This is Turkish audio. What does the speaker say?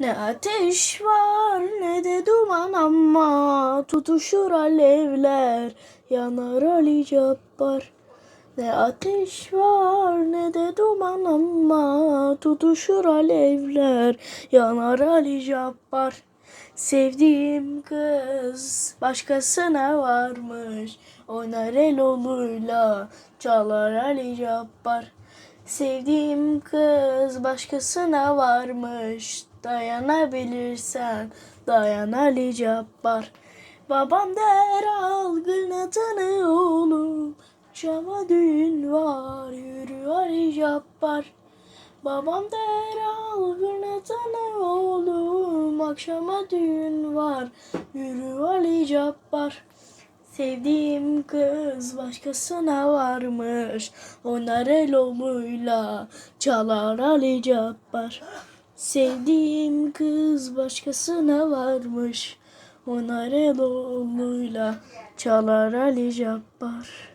Ne ateş var ne de duman ama tutuşur alevler yanar Ali Cabbar. Ne ateş var ne de duman ama tutuşur alevler yanar Ali Cabbar. Sevdiğim kız başkasına varmış oynar el oluyla çalar Ali Cabbar. Sevdiğim kız başkasına varmış dayanabilirsen dayan Ali Cabbar. Babam der al gırnatını oğlum Şama düğün var yürü Ali Cabbar. Babam der al gırnatını oğlum Akşama düğün var yürü Ali Cabbar. Sevdiğim kız başkasına varmış Oynar el omuyla çalar Ali Cabbar. Sevdiğim kız başkasına varmış Oynar el omuyla çalar Ali Cabbar.